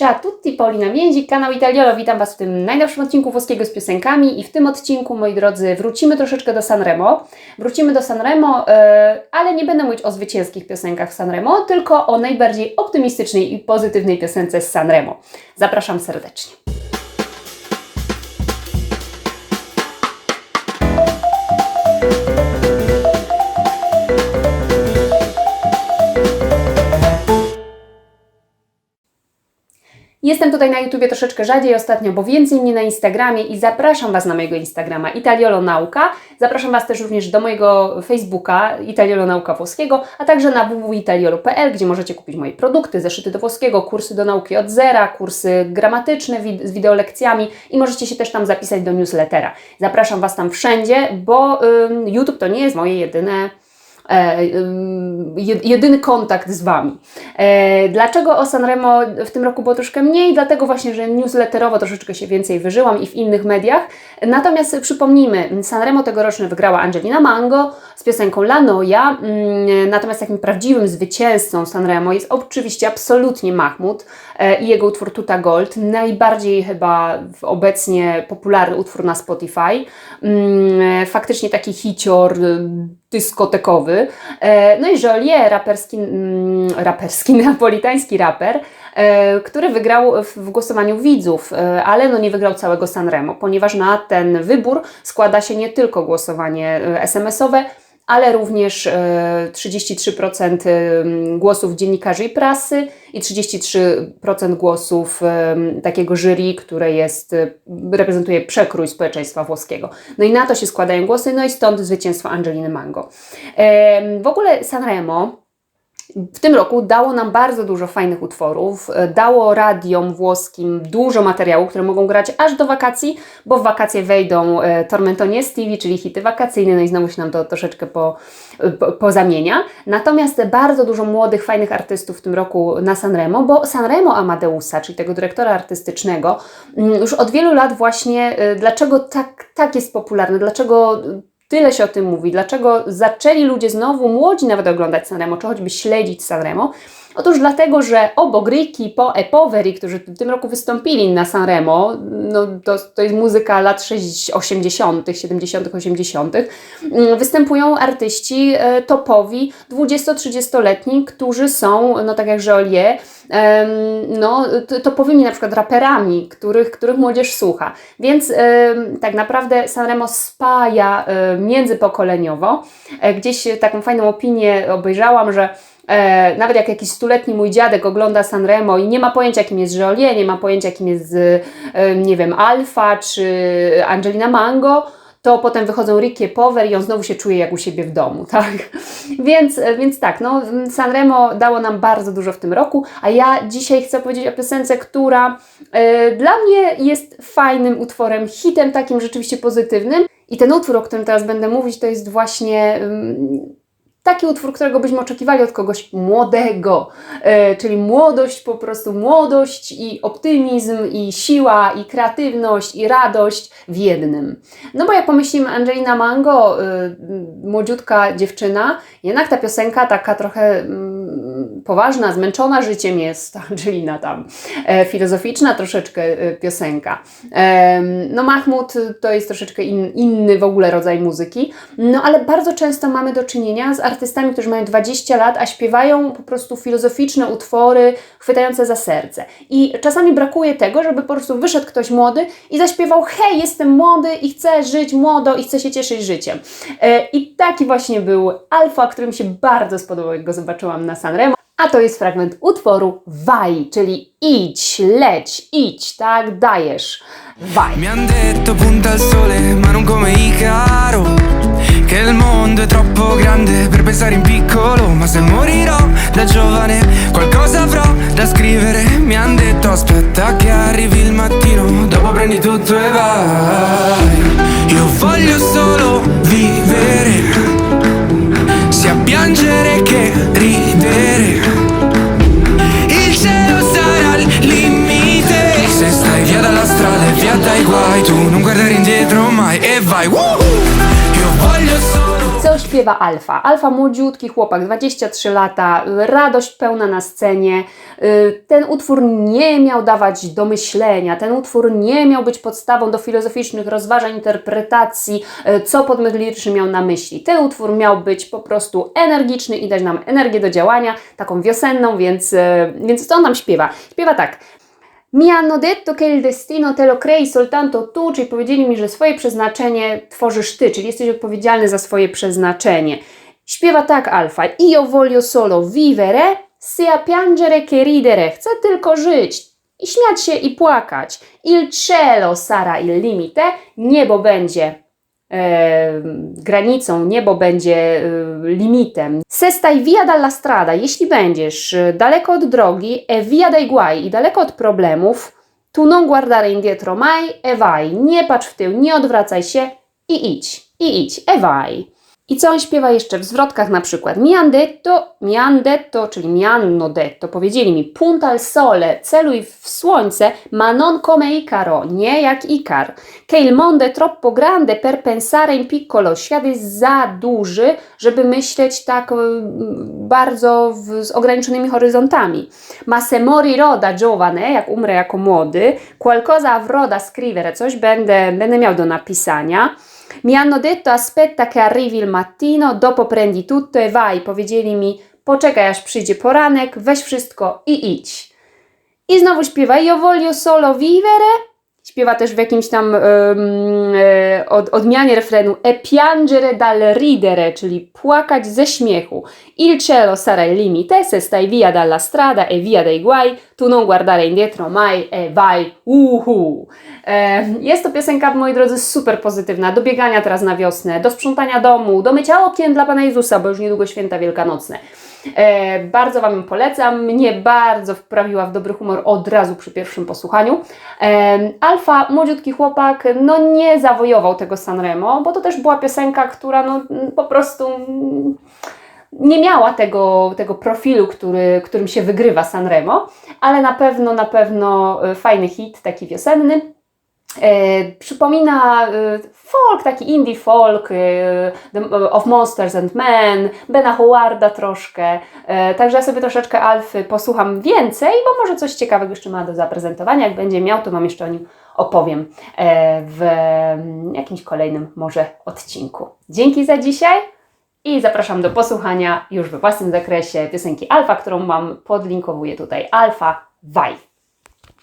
Ciao tutti, Paulina Międzik, kanał Italiolo. Witam Was w tym najnowszym odcinku włoskiego z piosenkami i w tym odcinku, moi drodzy, wrócimy troszeczkę do Sanremo. Wrócimy do Sanremo, e, ale nie będę mówić o zwycięskich piosenkach Sanremo, tylko o najbardziej optymistycznej i pozytywnej piosence z Sanremo. Zapraszam serdecznie. Jestem tutaj na YouTubie troszeczkę rzadziej ostatnio, bo więcej mnie na Instagramie i zapraszam Was na mojego Instagrama Italiolo Nauka. Zapraszam Was też również do mojego Facebooka Italiolo Nauka Włoskiego, a także na www.italiolo.pl, gdzie możecie kupić moje produkty, zeszyty do włoskiego, kursy do nauki od zera, kursy gramatyczne wid z wideolekcjami i możecie się też tam zapisać do newslettera. Zapraszam Was tam wszędzie, bo ym, YouTube to nie jest moje jedyne jedyny kontakt z Wami. E, Dlaczego o Sanremo w tym roku było troszkę mniej? Dlatego właśnie, że newsletterowo troszeczkę się więcej wyżyłam i w innych mediach. Natomiast przypomnijmy, Sanremo tegoroczne wygrała Angelina Mango z piosenką La Noia. Mm, Natomiast takim prawdziwym zwycięzcą Sanremo jest oczywiście absolutnie Mahmud e, i jego utwór Tuta Gold. Najbardziej chyba obecnie popularny utwór na Spotify. Mm, Faktycznie taki hicior dyskotekowy. E, No i Joliet, raperski, mm, raperski, napolitański raper, e, który wygrał w, głosowaniu widzów, e, ale no nie wygrał całego Sanremo, ponieważ na ten wybór składa się nie tylko głosowanie SMS-owe, ale również e, 33% em, głosów dziennikarzy i prasy i 33% głosów takiego jury, które jest, e, reprezentuje przekrój społeczeństwa włoskiego. No i na to się składają głosy, no i stąd zwycięstwo Angeliny Mango. W ogóle Sanremo w tym roku dało nam bardzo dużo fajnych utworów, e, dało radiom włoskim dużo materiału, które mogą grać aż do wakacji, bo w wakacje wejdą e, Tormentoni Estivi, czyli hity wakacyjne, no i znowu się nam to troszeczkę po, po, pozamienia. Natomiast bardzo dużo młodych, fajnych artystów w tym roku na Sanremo, bo Sanremo Amadeusa, czyli tego dyrektora artystycznego, mm, już od wielu lat właśnie, e, dlaczego tak, tak jest popularny, dlaczego Tyle się o tym mówi. Dlaczego zaczęli ludzie znowu, młodzi nawet oglądać Sanremo, czy choćby śledzić Sanremo? Otóż dlatego, że obok Ricky, Po e Poveri, którzy w tym roku wystąpili na Sanremo, no to, to jest muzyka lat 60, 80., 70., 80., mm, występują artyści e, topowi, 20-30-letni, którzy są, no tak jak Joliet, no, topowymi na przykład raperami, których, których młodzież słucha. Więc tak naprawdę Sanremo spaja e, międzypokoleniowo. E, Gdzieś taką fajną opinię obejrzałam, że E, nawet jak jakiś stuletni mój dziadek ogląda Sanremo i nie ma pojęcia, kim jest Joliet, nie ma pojęcia, kim jest, e, nie wiem, Alfa czy Angelina Mango, to potem wychodzą Ricky Power i on znowu się czuje jak u siebie w domu, tak? Więc, e, więc tak, no Sanremo dało nam bardzo dużo w tym roku, a ja dzisiaj chcę powiedzieć o piosence, która e, dla mnie jest fajnym utworem, hitem takim rzeczywiście pozytywnym i ten utwór, o którym teraz będę mówić, to jest właśnie... taki utwór, którego byśmy oczekiwali od kogoś młodego, e, czyli młodość, po prostu młodość i optymizm i siła i kreatywność i radość w jednym. No bo jak pomyślimy Angelina Mango, e, młodziutka dziewczyna, jednak ta piosenka taka trochę mm, poważna, zmęczona życiem jest Angelina tam, e, filozoficzna troszeczkę e, piosenka. Em, No Mahmud to jest troszeczkę in, inny w ogóle rodzaj muzyki, no ale bardzo często mamy do czynienia z artystami, którzy mają 20 lat, a śpiewają po prostu filozoficzne utwory chwytające za serce. I czasami brakuje tego, żeby po prostu wyszedł ktoś młody i zaśpiewał hej, jestem młody i chcę żyć młodo i chcę się cieszyć życiem. E, I taki właśnie był Alfa, który mi się bardzo spodobał, jak go zobaczyłam na Sanremo. A to jest fragment utworu Waj, czyli idź, leć, idź, tak, dajesz. Waj. Mi han detto punta al sole, ma non come Icaro Che il mondo è troppo grande per pensare in piccolo Ma se morirò da giovane qualcosa avrò da scrivere Mi han detto aspetta che arrivi il mattino Dopo prendi tutto e vai Io voglio solo vivere śpiewa Alfa. Alfa młodziutki chłopak, 23 lata, radość pełna na scenie. Y, Ten utwór nie miał dawać do myślenia, ten utwór nie miał być podstawą do filozoficznych rozważań, interpretacji, y, co podmiot miał na myśli. Ten utwór miał być po prostu energiczny i dać nam energię do działania, taką wiosenną, więc, y, więc co on nam śpiewa? Śpiewa tak. Mi hanno detto che il destino te lo crei soltanto tu, czyli powiedzieli mi, że swoje przeznaczenie tworzysz ty, czyli jesteś odpowiedzialny za swoje przeznaczenie. Śpiewa tak Alfa. Io voglio solo vivere, sia piangere che ridere. Chcę tylko żyć i śmiać się i płakać. Il cielo sarà il limite. Niebo będzie granicą, niebo będzie e, limitem. Se stai via dalla strada, jeśli będziesz e, daleko od drogi, e via dai guai i daleko od problemów, tu non guardare indietro mai e vai. Nie patrz w tył, nie odwracaj się i idź, i idź, e vai. I co on śpiewa jeszcze w zwrotkach na przykład? Mi han detto, mi han detto, czyli mi hanno detto, powiedzieli mi punta al sole, celuj w słońce, ma non come Icaro, nie jak Ikar. Che il mondo è troppo grande per pensare in piccolo, świat jest za duży, żeby myśleć tak mm, bardzo w, z ograniczonymi horyzontami. Ma se morirò da giovane, jak umrę jako młody, qualcosa avrò da scrivere, coś będę, będę miał do napisania. Mi hanno detto aspetta che arrivi il mattino, dopo prendi tutto e vai. Powiedzieli mi poczekaj aż przyjdzie poranek, weź wszystko i idź. I znowu śpiewa Io voglio solo vivere. Śpiewa też w jakimś tam e, od, odmianie refrenu E piangere dal ridere, czyli płakać ze śmiechu. Il cielo sarà il limite, se stai via dalla strada e via dai guai, tu non guardare indietro mai e vai, uhu. E, jest to piosenka, moi drodzy, super pozytywna, do biegania teraz na wiosnę, do sprzątania domu, do mycia okien dla Pana Jezusa, bo już niedługo święta wielkanocne. E, bardzo Wam polecam. Mnie bardzo wprawiła w dobry humor od razu przy pierwszym posłuchaniu. E, Alfa, młodziutki chłopak, no nie zawojował tego Sanremo, bo to też była piosenka, która no po prostu nie miała tego, tego profilu, który, którym się wygrywa Sanremo, ale na pewno, na pewno e, fajny hit, taki wiosenny. E, przypomina e, folk, taki indie folk e, of Monsters and Men, Bena Howarda troszkę. Także ja sobie troszeczkę Alfy posłucham więcej, bo może coś ciekawego jeszcze ma do zaprezentowania. Jak będzie miał, to Wam jeszcze o nim opowiem w mm, jakimś kolejnym może odcinku. Dzięki za dzisiaj i zapraszam do posłuchania już we własnym zakresie piosenki Alfa, którą Wam podlinkowuję tutaj. Alfa Waj.